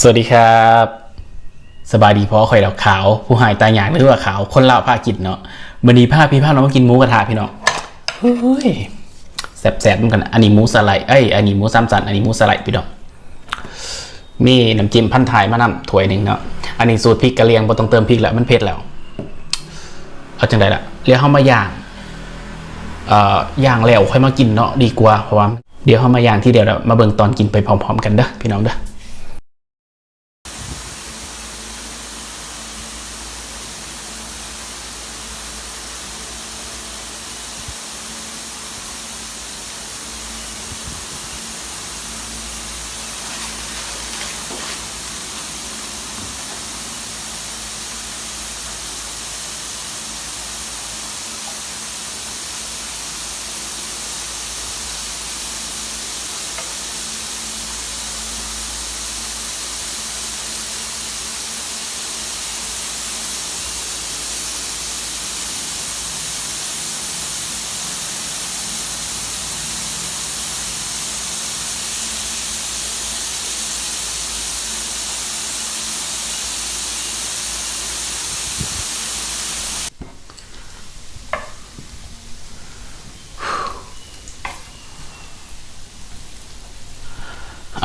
สวัสดีครับ สบายดีเพราะข่อยดอกขาว ผู้หายตายอยากหรือว่าขาว คนเล่าผ้ากินเนาะมันนี้ผ้าพี่ผ้าน้องมากินหมูกระทะพี่เนาะเฮ้ยแสบๆเหมือนกันอันนี้หมูสไลด์เอ้ยอันนี้หมูสามสันอันนี้หมูสไลด์พี่เนาะมีน้ำจิ้มพันท้ายมานำถ้วยหนึ่งเนาะอันนี้สูตรพริกกะเหรียงบ่ต้องเติมพริกแล้วมันเผ็ดแล้วเอาจังไดล่ะเรียกเข้ามาย่างเอ่อย่างแล้วค่อยมากินเนาะดีกว่าเพราะว่าเดี๋ยวเข้ามาย่างที่เดียวแล้วมาเบิ่งตอนกินไปพร้อม ๆ กันเด้อพี่น้องเด้อ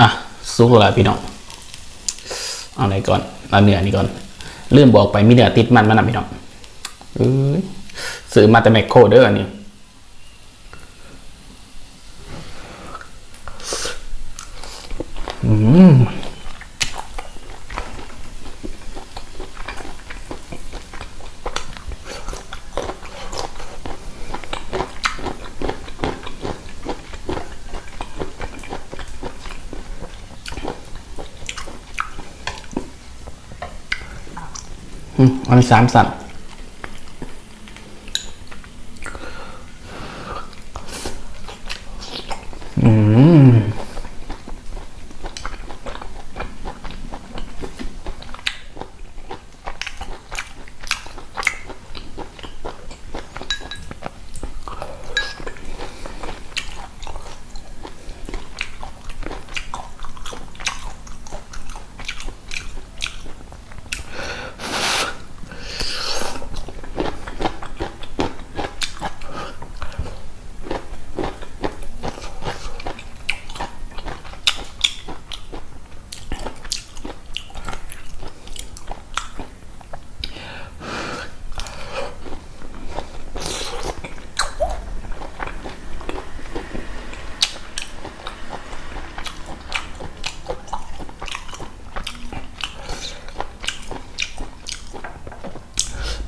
ะ สุกแล้วพี่น้องเอาอะไรก่อนเอาเนื้อนี่ก่อนลืมบอกไปมีเนื้อติดมันมานะพี่น้องเอ้ยซื้อมาแต่แมคโครเด้ออันนี้อืมอื มอันสามสัตว์ม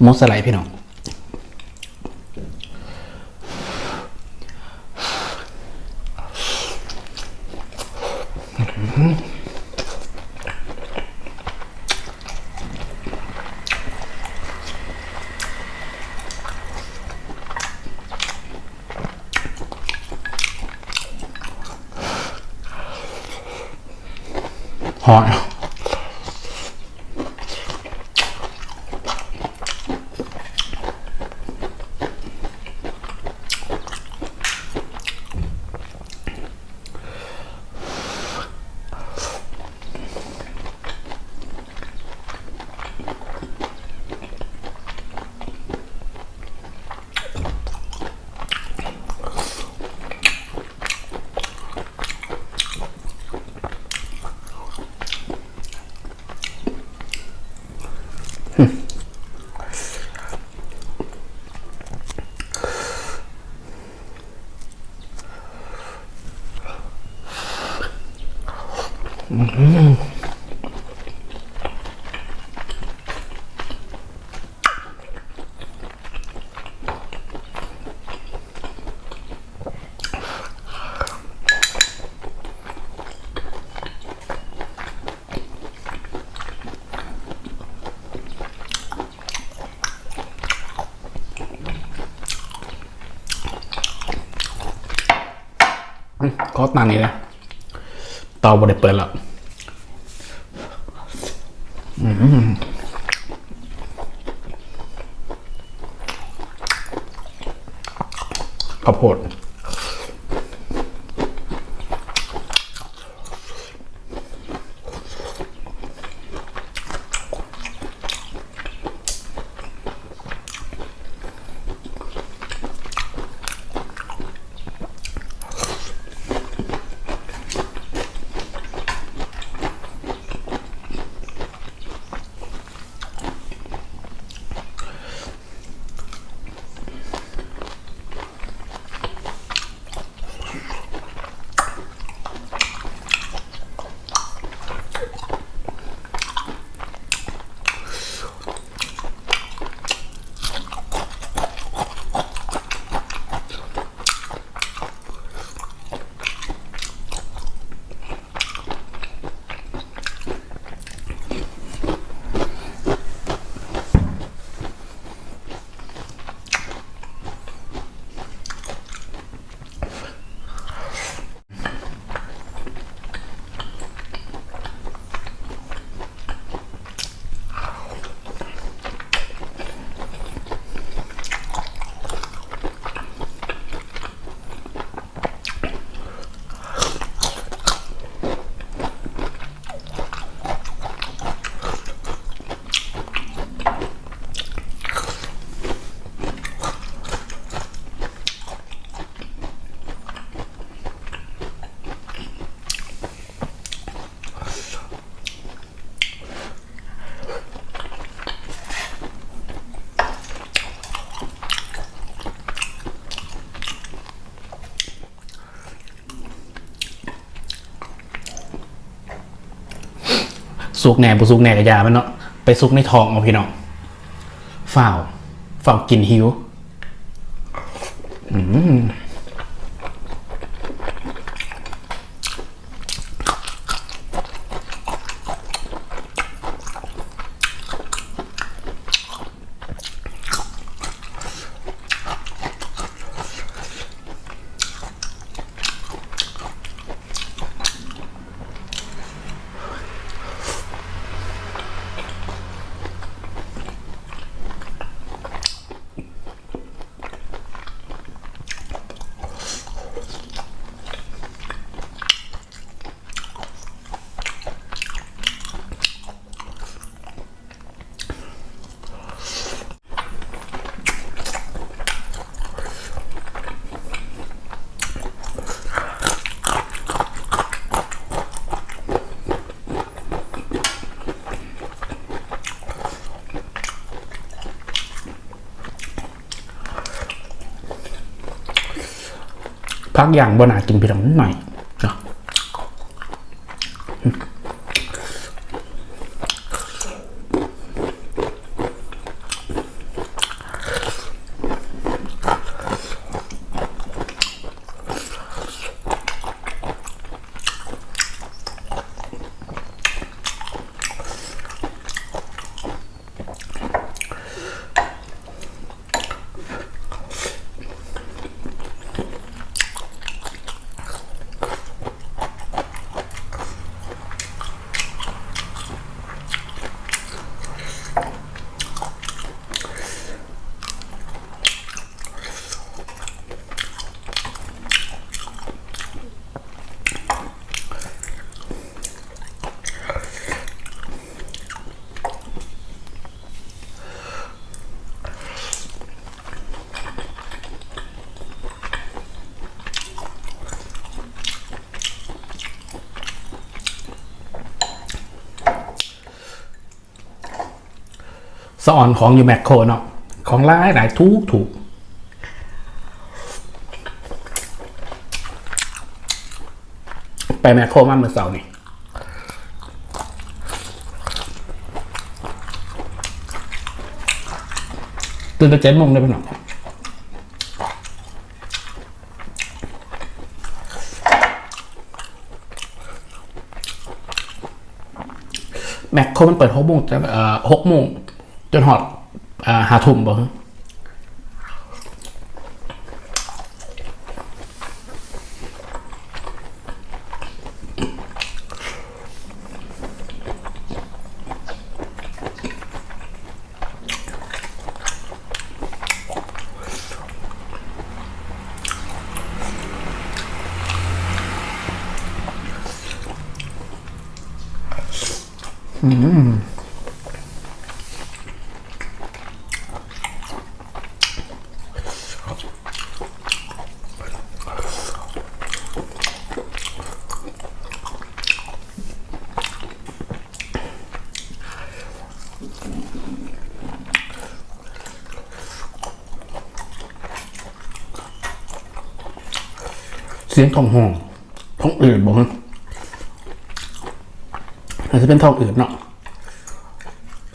มูสไลด์พี่น้องหอย ก็ตานนี้นะเตาบริเปิดแล้วข้าวโพด สุกแหน่บุสุกแหน่กับยามันเนาะไปสุกในท้องเอาพี่น้องฝ้าวฝ้าวกินหิว อืม พักอย่างบนากินพี่น้องหน่อยเนาะ สออนของอยู่แมคโครเนาะของร้ายหลายทุกถูกไปแมคโครมาเมื่อเสาร์นี่ตื่นแต่เจ็ดโมงได้ไหมหนอแมคโครมันเปิดหกโมงแต่เอ่อหกโมง จนหอดอ่าหาทุ่มบ่ฮะ สียงทองห้องทองอื่นบอกฮะอาจจะเป็นทองอื่นเนาะ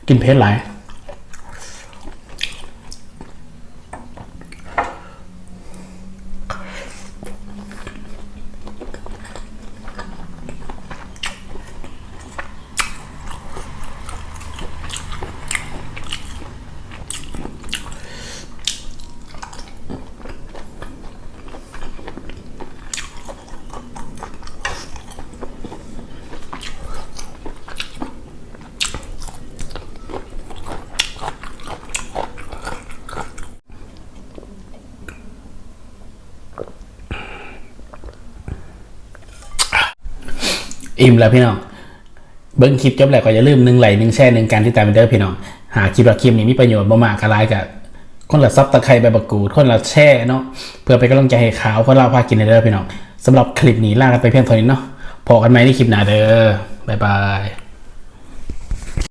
กินเพชรหลาย อิ่มแล้วพี่น้องเบิ้งคลิปจบแล้วก็อย่าลืมหนึ่งไหลหนึ่งแช่หนึ่งการที่ตามไปเด้อพี่น้องหาคลิปละคลิปนี้มีประโยชน์บ่มากอะไรกับคนละซับตะไคร้ใบบักกูดคนละแช่เนาะเพื่อไปกำลังใจให้ขาวคนเราพากินเด้อพี่น้องสำหรับคลิปนี้ลากันไปเพียงเท่านี้เนาะพอกันไหมในคลิปหน้าเด้อบ๊ายบาย